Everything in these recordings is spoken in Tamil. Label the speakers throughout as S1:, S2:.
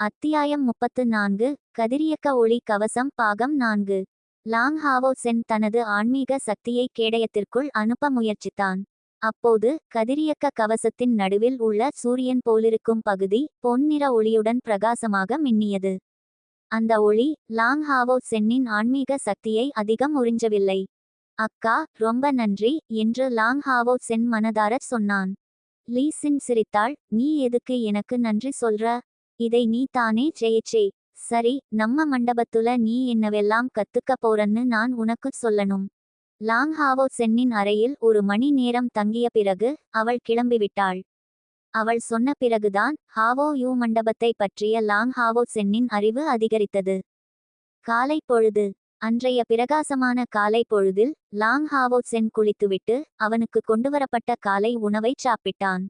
S1: அத்தியாயம் முப்பத்து நான்கு கதிரியக்க ஒளி கவசம் பாகம் நான்கு. லாங் ஹாவோ சென் தனது ஆன்மீக சக்தியை கேடயத்திற்குள் அனுப்ப முயற்சித்தான். அப்போது கதிரியக்க கவசத்தின் நடுவில் உள்ள சூரியன் போலிருக்கும் பகுதி பொன்னிற ஒளியுடன் பிரகாசமாக மின்னியது. அந்த ஒளி லாங் ஹாவோ சென்னின் ஆன்மீக சக்தியை அதிகம் உறிஞ்சவில்லை. அக்கா ரொம்ப நன்றி என்று லாங் ஹாவோ சென் மனதாரச் சொன்னான். லீ சின் சிரித்தாள் நீ எதுக்கு எனக்கு நன்றி சொல்ற? இதை நீ தானே ஜெயிச்சே. சரி நம்ம மண்டபத்துல நீ என்னவெல்லாம் கத்துக்க போறன்னு நான் உனக்கு சொல்லணும். லாங் ஹாவோ சென்னின் அறையில் ஒரு மணி நேரம் தங்கிய பிறகு அவள் கிளம்பிவிட்டாள். அவள் சொன்ன பிறகுதான் ஹாவோ யூ மண்டபத்தை பற்றிய லாங் ஹாவோ சென்னின் அறிவு அதிகரித்தது. காலை பொழுது அன்றைய பிரகாசமான காலை பொழுதில் லாங் ஹாவோ சென் குளித்துவிட்டு அவனுக்கு கொண்டுவரப்பட்ட காலை உணவை சாப்பிட்டான்.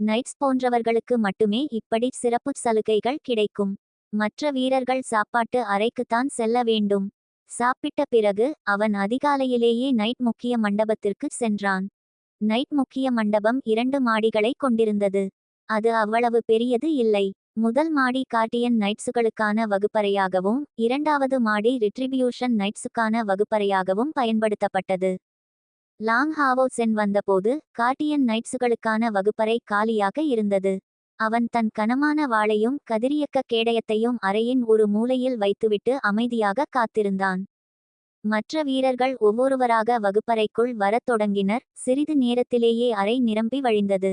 S1: நைட்ஸ் போன்றவர்களுக்கு மட்டுமே இப்படி சிறப்பு சலுகைகள் கிடைக்கும். மற்ற வீரர்கள் சாப்பாட்டு அறைக்குத்தான் செல்ல வேண்டும். சாப்பிட்ட பிறகு அவன் அதிகாலையிலேயே நைட் முக்கிய மண்டபத்திற்கு சென்றான். நைட் முக்கிய மண்டபம் இரண்டு மாடிகளை கொண்டிருந்தது. அது அவ்வளவு பெரியது இல்லை. முதல் மாடி கார்டியன் நைட்ஸுகளுக்கான வகுப்பறையாகவும் இரண்டாவது மாடி ரிட்ரிபியூஷன் நைட்ஸுக்கான வகுப்பறையாகவும் பயன்படுத்தப்பட்டது. லாங் ஹாவோ சென் வந்தபோது கார்டியன் நைட்ஸுகளுக்கான வகுப்பறை காலியாக இருந்தது. அவன் தன் கனமான வாளையும் கதிரியக்க கேடயத்தையும் அறையின் ஒரு மூலையில் வைத்துவிட்டு அமைதியாக காத்திருந்தான். மற்ற வீரர்கள் ஒவ்வொருவராக வகுப்பறைக்குள் வரத் தொடங்கினர். சிறிது நேரத்திலேயே அறை நிரம்பி வழிந்தது.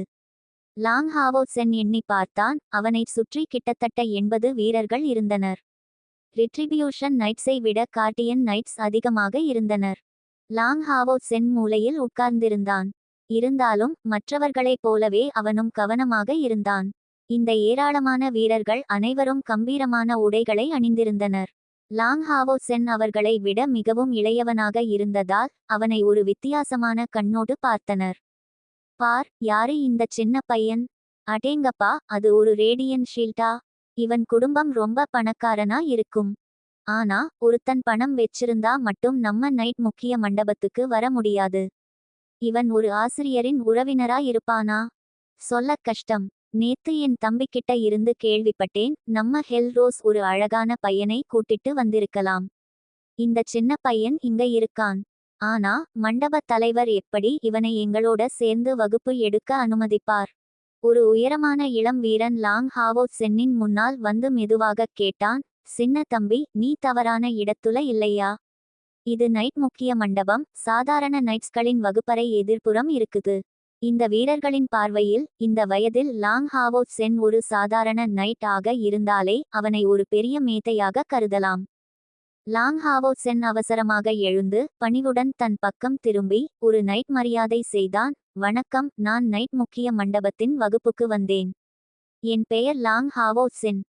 S1: லாங் ஹாவோ சென் எண்ணி பார்த்தான். அவனைச் சுற்றி கிட்டத்தட்ட எண்பது வீரர்கள் இருந்தனர். ரிட்ரிபியூஷன் நைட்ஸை விட கார்டியன் நைட்ஸ் அதிகமாக இருந்தனர். லாங் ஹாவோ சென் மூலையில் உட்கார்ந்திருந்தான். இருந்தாலும் மற்றவர்களைப் போலவே அவனும் கவனமாக இருந்தான். இந்த ஏராளமான வீரர்கள் அனைவரும் கம்பீரமான உடைகளை அணிந்திருந்தனர். லாங் ஹாவோ சென் அவர்களை விட மிகவும் இளையவனாக இருந்ததால் அவனை ஒரு வித்தியாசமான கண்ணோடு பார்த்தனர். பார் யாரு இந்த சின்ன பையன்? அடேங்கப்பா அது ஒரு ரேடியன் ஷீல்டா? இவன் குடும்பம் ரொம்ப பணக்காரனா இருக்கும். ஆனா ஒருத்தன் பணம் வெச்சிருந்தா மட்டும் நம்ம நைட் முக்கிய மண்டபத்துக்கு வர முடியாது. இவன் ஒரு ஆசிரியரின் உறவினரா இருப்பானா? சொல்ல கஷ்டம். நேத்து என் தம்பிக்கிட்ட இருந்து கேள்விப்பட்டேன் நம்ம ஹெல் ரோஸ் ஒரு அழகான பையனை கூட்டிட்டு வந்திருக்கலாம். இந்த சின்ன பையன் இங்க இருக்கான். ஆனா மண்டப தலைவர் எப்படி இவனை எங்களோட சேர்ந்து வகுப்பு எடுக்க அனுமதிப்பார்? ஒரு உயரமான இளம் வீரன் லாங் ஹாவோ சென்னின் முன்னால் வந்து மெதுவாக கேட்டான் சின்ன தம்பி நீ தவறான இடத்துல இல்லையா? இது நைட் முக்கிய மண்டபம் சாதாரண நைட்ஸ்களின் வகுப்பறை எதிர்ப்புறம் இருக்குது. இந்த வீரர்களின் பார்வையில் இந்த வயதில் லாங் ஹாவோ சென் ஒரு சாதாரண நைட் ஆக இருந்தாலே அவனை ஒரு பெரிய மேதையாக கருதலாம். லாங் ஹாவோ சென் அவசரமாக எழுந்து பணிவுடன் தன் பக்கம் திரும்பி ஒரு நைட் மரியாதை செய்தான் வணக்கம் நான் நைட் முக்கிய மண்டபத்தின் வகுப்புக்கு வந்தேன். என் பெயர் லாங் ஹாவோ சென்.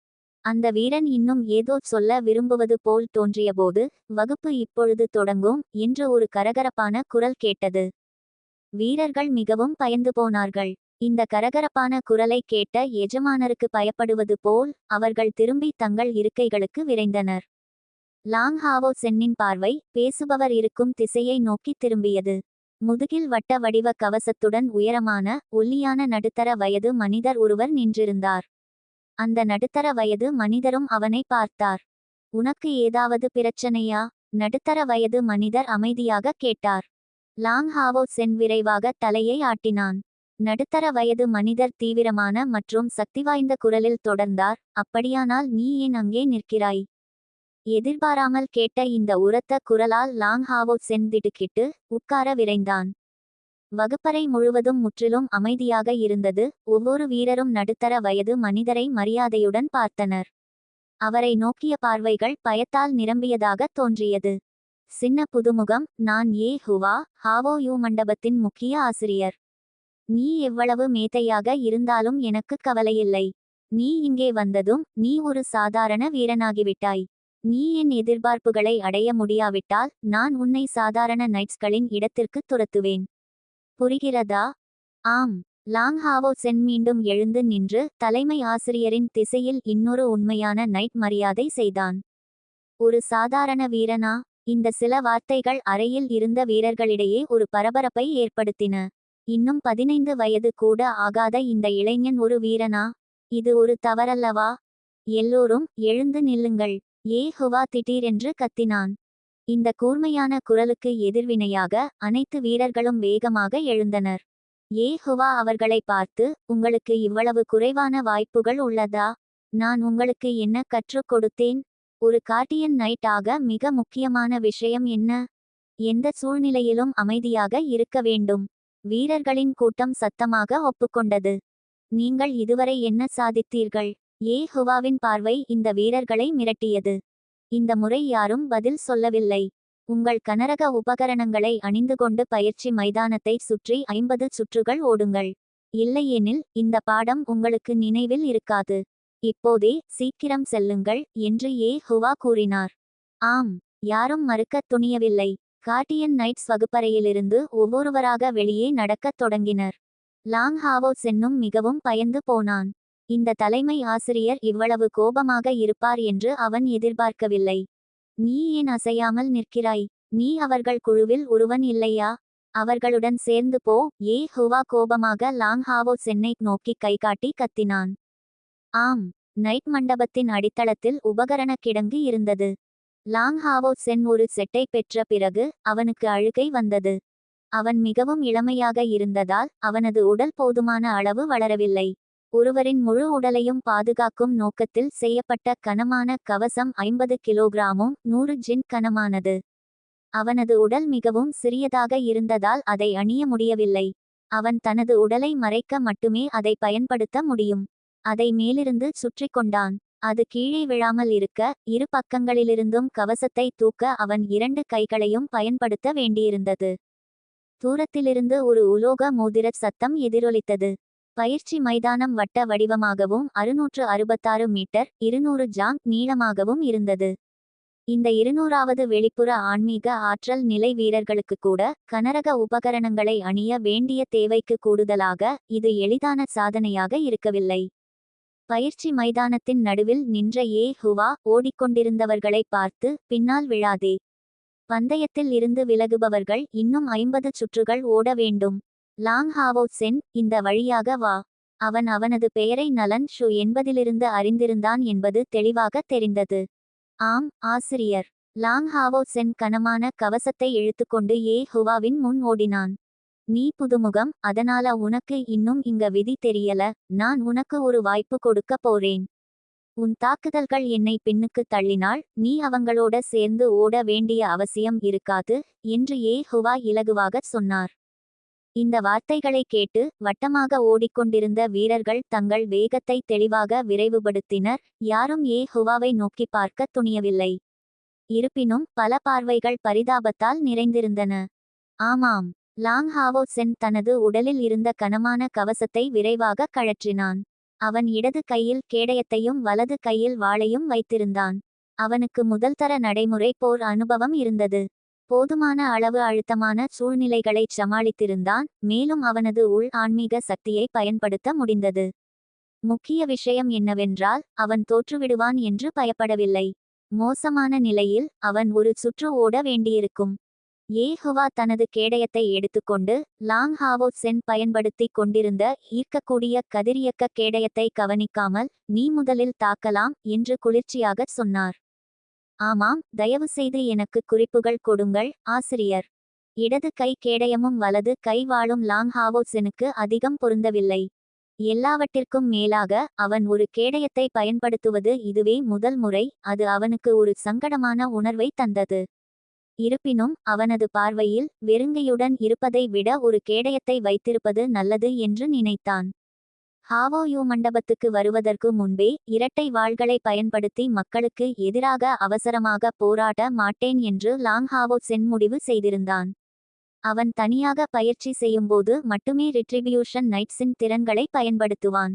S1: அந்த வீரன் இன்னும் ஏதோ சொல்ல விரும்புவது போல் தோன்றியபோது வகுப்பு இப்பொழுது தொடங்கும் என்று ஒரு கரகரப்பான குரல் கேட்டது. வீரர்கள் மிகவும் பயந்து போனார்கள். இந்த கரகரப்பான குரலை கேட்ட எஜமானருக்கு பயப்படுவது போல் அவர்கள் திரும்பி தங்கள் இருக்கைகளுக்கு விரைந்தனர். லாங் ஹாவோ சென்னின் பார்வை பேசுபவர் இருக்கும் திசையை நோக்கி திரும்பியது. முதுகில் வட்ட வடிவ கவசத்துடன் உயரமான ஒல்லியான நடுத்தர வயது மனிதர் ஒருவர் நின்றிருந்தார். அந்த நடுத்தர வயது மனிதரும் அவனை பார்த்தார். உனக்கு ஏதாவது பிரச்சனையா? நடுத்தர வயது மனிதர் அமைதியாக கேட்டார். லாங் ஹாவோ சென் விரைவாக தலையை ஆட்டினான். நடுத்தர வயது மனிதர் தீவிரமான மற்றும் சக்திவாய்ந்த குரலில் தொடர்ந்தார் அப்படியானால் நீ ஏன் அங்கே நிற்கிறாய்? எதிர்பாராமல் கேட்ட இந்த உரத்த குரலால் லாங் ஹாவோ சென் திடுக்கிட்டு உட்கார விரைந்தான். வகுப்பறை முழுவதும் முற்றிலும் அமைதியாக இருந்தது. ஒவ்வொரு வீரரும் நடுத்தர வயது மனிதரை மரியாதையுடன் பார்த்தனர். அவரை நோக்கிய பார்வைகள் பயத்தால் நிரம்பியதாக தோன்றியது. சின்ன புதுமுகம் நான் ஏ ஹுவா ஹாவோ யூ மண்டபத்தின் முக்கிய ஆசிரியர். நீ எவ்வளவு மேத்தையாக இருந்தாலும் எனக்கு கவலையில்லை. நீ இங்கே வந்ததும் நீ ஒரு சாதாரண வீரனாகிவிட்டாய். நீ என் எதிர்பார்ப்புகளை அடைய முடியாவிட்டால் நான் உன்னை சாதாரண நைட்ஸ்களின் இடத்திற்கு துரத்துவேன். புரிகிறதா? ஆம். லாங் ஹாவோ சென் மீண்டும் எழுந்து நின்று தலைமை ஆசிரியரின் திசையில் இன்னொரு உண்மையான நைட் மரியாதை செய்தான். ஒரு சாதாரண வீரனா? இந்த சில வார்த்தைகள் அறையில் இருந்த வீரர்களிடையே ஒரு பரபரப்பை ஏற்படுத்தின. இன்னும் பதினைந்து வயது கூட ஆகாத இந்த இளைஞன் ஒரு வீரனா? இது ஒரு தவறல்லவா? எல்லோரும் எழுந்து நில்லுங்கள். ஏ ஹுவா திடீரென்று கத்தினான். இந்த கூர்மையான குரலுக்கு எதிர்வினையாக அனைத்து வீரர்களும் வேகமாக எழுந்தனர். ஏ ஹுவா அவர்களை பார்த்து உங்களுக்கு இவ்வளவு குறைவான வாய்ப்புகள் உள்ளதா? நான் உங்களுக்கு என்ன கற்றுக் கொடுத்தேன்? ஒரு கார்டியன் நைட் ஆக மிக முக்கியமான விஷயம் என்ன? எந்த சூழ்நிலையிலும் அமைதியாக இருக்க வேண்டும். வீரர்களின் கூட்டம் சத்தமாக ஒப்புக்கொண்டது. நீங்கள் இதுவரை என்ன சாதித்தீர்கள்? ஏ ஹுவாவின் பார்வை இந்த வீரர்களை மிரட்டியது. இந்த முறை யாரும் பதில் சொல்லவில்லை. உங்கள் கனரக உபகரணங்களை அணிந்து கொண்டு பயிற்சி மைதானத்தை சுற்றி ஐம்பது சுற்றுகள் ஓடுங்கள். இல்லையெனில் இந்த பாடம் உங்களுக்கு நினைவில் இருக்காது. இப்போதே சீக்கிரம் செல்லுங்கள் என்று ஏ ஹுவா கூறினார். ஆம் யாரும் மறுக்கத் துணியவில்லை. கார்டியன் நைட்ஸ் வகுப்பறையிலிருந்து ஒவ்வொருவராக வெளியே நடக்கத் தொடங்கினர். லாங் ஹாவோ சென்னும் மிகவும் பயந்து போனான். இந்த தலைமை ஆசிரியர் இவ்வளவு கோபமாக இருப்பார் என்று அவன் எதிர்பார்க்கவில்லை. நீ ஏன் அசையாமல் நிற்கிறாய்? நீ அவர்கள் குழுவில் ஒருவன் இல்லையா? அவர்களுடன் சேர்ந்து போ. ஏ ஹுவா கோபமாக லாங் ஹாவோ சென்னை நோக்கி கைகாட்டி கத்தினான். ஆம். நைட் மண்டபத்தின் அடித்தளத்தில் உபகரண கிடங்கு இருந்தது. லாங் ஹாவோ சென் ஒரு செட்டை பெற்ற பிறகு அவனுக்கு அழுகை வந்தது. அவன் மிகவும் இளமையாக இருந்ததால் அவனது உடல் போதுமான அளவு வளரவில்லை. ஒருவரின் முழு உடலையும் பாதுகாக்கும் நோக்கத்தில் செய்யப்பட்ட கனமான கவசம் ஐம்பது கிலோகிராமும் நூறு ஜின் கனமானது. அவனது உடல் மிகவும் சிறியதாக இருந்ததால் அதை அணிய முடியவில்லை. அவன் தனது உடலை மறைக்க மட்டுமே அதை பயன்படுத்த முடியும். அதை மேலிருந்து சுற்றி கொண்டான். அது கீழே விழாமல் இருக்க இரு பக்கங்களிலிருந்தும் கவசத்தை தூக்க அவன் இரண்டு கைகளையும் பயன்படுத்த வேண்டியிருந்தது. தூரத்திலிருந்து ஒரு உலோக மோதிர சத்தம் எதிரொலித்தது. பயிற்சி மைதானம் வட்ட வடிவமாகவும் அறுநூற்று அறுபத்தாறு மீட்டர் இருநூறு ஜாங் நீளமாகவும் இருந்தது. இந்த இருநூறாவது வெளிப்புற ஆன்மீக ஆற்றல் நிலை வீரர்களுக்கு கூட கனரக உபகரணங்களை அணிய வேண்டிய தேவைக்கு கூடுதலாக இது எளிதான சாதனையாக இருக்கவில்லை. பயிற்சி மைதானத்தின் நடுவில் நின்ற ஏ ஹுவா ஓடிக்கொண்டிருந்தவர்களை பார்த்து பின்னால் விழாதே. பந்தயத்தில் இருந்து விலகுபவர்கள் இன்னும் ஐம்பது சுற்றுகள் ஓட வேண்டும். லாங் ஹாவோ சென் இந்த வழியாக வா. அவன் அவனது பெயரை நலன் ஷு என்பதிலிருந்து அறிந்திருந்தான் என்பது தெளிவாக தெரிந்தது. ஆம் ஆசிரியர். லாங் ஹாவோ சென் கனமான கவசத்தை இழுத்துக்கொண்டு ஏ ஹுவாவின் முன் ஓடினான். நீ புதுமுகம் அதனால உனக்கு இன்னும் இங்க விதி தெரியல நான் உனக்கு ஒரு வாய்ப்பு கொடுக்க போறேன். உன் தாக்குதல்கள் என்னை பின்னுக்கு தள்ளினால் நீ அவங்களோட சேர்ந்து ஓட வேண்டிய அவசியம் இருக்காது என்று ஏ ஹுவா இலகுவாகச் சொன்னார். இந்த வார்த்தைகளை கேட்டு வட்டமாக ஓடிக்கொண்டிருந்த வீரர்கள் தங்கள் வேகத்தை தெளிவாக விரைவுபடுத்தினர். யாரும் ஏ ஹுவாவை நோக்கி பார்க்க துணியவில்லை. இருப்பினும் பல பார்வைகள் பரிதாபத்தால் நிறைந்திருந்தன. ஆமாம் லாங் ஹாவோ சென் தனது உடலில் இருந்த கனமான கவசத்தை விரைவாக கழற்றினான். அவன் இடது கையில் கேடயத்தையும் வலது கையில் வாளையும் வைத்திருந்தான். அவனுக்கு முதல்தர நடைமுறை போர் அனுபவம் இருந்தது. போதுமான அளவு அழுத்தமான சூழ்நிலைகளை சமாளித்திருந்தான் மேலும் அவனது உள் ஆன்மீக சக்தியை பயன்படுத்த முடிந்தது. முக்கிய விஷயம் என்னவென்றால் அவன் தோற்றுவிடுவான் என்று பயப்படவில்லை. மோசமான நிலையில் அவன் ஒரு சுற்று ஓட வேண்டியிருக்கும். ஏஹுவா தனது கேடயத்தை எடுத்துக்கொண்டு லாங் ஹாவோ சென் பயன்படுத்தி கொண்டிருந்த ஈர்க்கக்கூடிய கதிரியக்க கேடயத்தை கவனிக்காமல் நீ முதலில் தாக்கலாம் என்று குளிர்ச்சியாகச் சொன்னார். ஆமாம் தயவுசெய்து எனக்கு குறிப்புகள் கொடுங்கள் ஆசிரியர். இடது கை கேடயமும் வலது கை வாழும் லாங் ஹாவோசனுக்கு அதிகம் பொருந்தவில்லை. எல்லாவற்றிற்கும் மேலாக அவன் ஒரு கேடயத்தை பயன்படுத்துவது இதுவே முதல் முறை அது அவனுக்கு ஒரு சங்கடமான உணர்வை தந்தது. இருப்பினும் அவனது பார்வையில் வெறுங்கையுடன் இருப்பதை விட ஒரு கேடயத்தை வைத்திருப்பது நல்லது என்று நினைத்தான். ஹாவோயூ மண்டபத்துக்கு வருவதற்கு முன்பே இரட்டை வாள்களை பயன்படுத்தி மக்களுக்கு எதிராக அவசரமாக போராட மாட்டேன் என்று லாங் ஹாவோ சென் முடிவு செய்திருந்தான். அவன் தனியாக பயிற்சி செய்யும்போது மட்டுமே ரிட்ரிபியூஷன் நைட்ஸின் திறன்களை பயன்படுத்துவான்.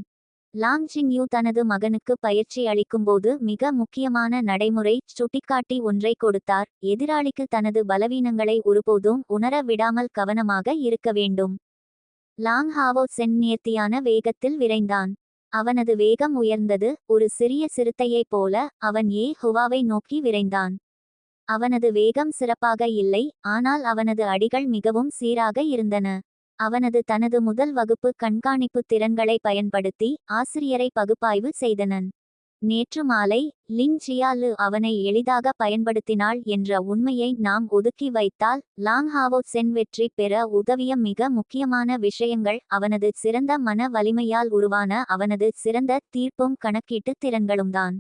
S1: லாங் ஜிங் யூ தனது மகனுக்கு பயிற்சி அளிக்கும்போது மிக முக்கியமான நடைமுறை சுட்டிக்காட்டி ஒன்றை கொடுத்தார். எதிராளிக்கு தனது பலவீனங்களை ஒருபோதும் உணர விடாமல் கவனமாக இருக்க வேண்டும். லாங் ஹாவோ சென் நேர்த்தியான வேகத்தில் விரைந்தான். அவனது வேகம் உயர்ந்தது ஒரு சிறிய சிறுத்தையைப் போல அவன் ஏ ஹுவாவை நோக்கி விரைந்தான். அவனது வேகம் சிறப்பாக இல்லை ஆனால் அவனது அடிகள் மிகவும் சீராக இருந்தன. அவனது தனது முதல் வகுப்பு கண்காணிப்பு திறன்களை பயன்படுத்தி ஆசிரியரை பகுப்பாய்வு செய்தனன். நேற்று மாலை லின் ஜியாலு அவனை எளிதாக பயன்படுத்தினாள் என்ற உண்மையை நாம் ஒதுக்கி வைத்தால் லாங் ஹாவோ சென் வெற்றி பெற உதவிய மிக முக்கியமான விஷயங்கள் அவனது சிறந்த மன வலிமையால் உருவான அவனது சிறந்த தீர்ப்பும் கணக்கீட்டு திறன்களும்தான்.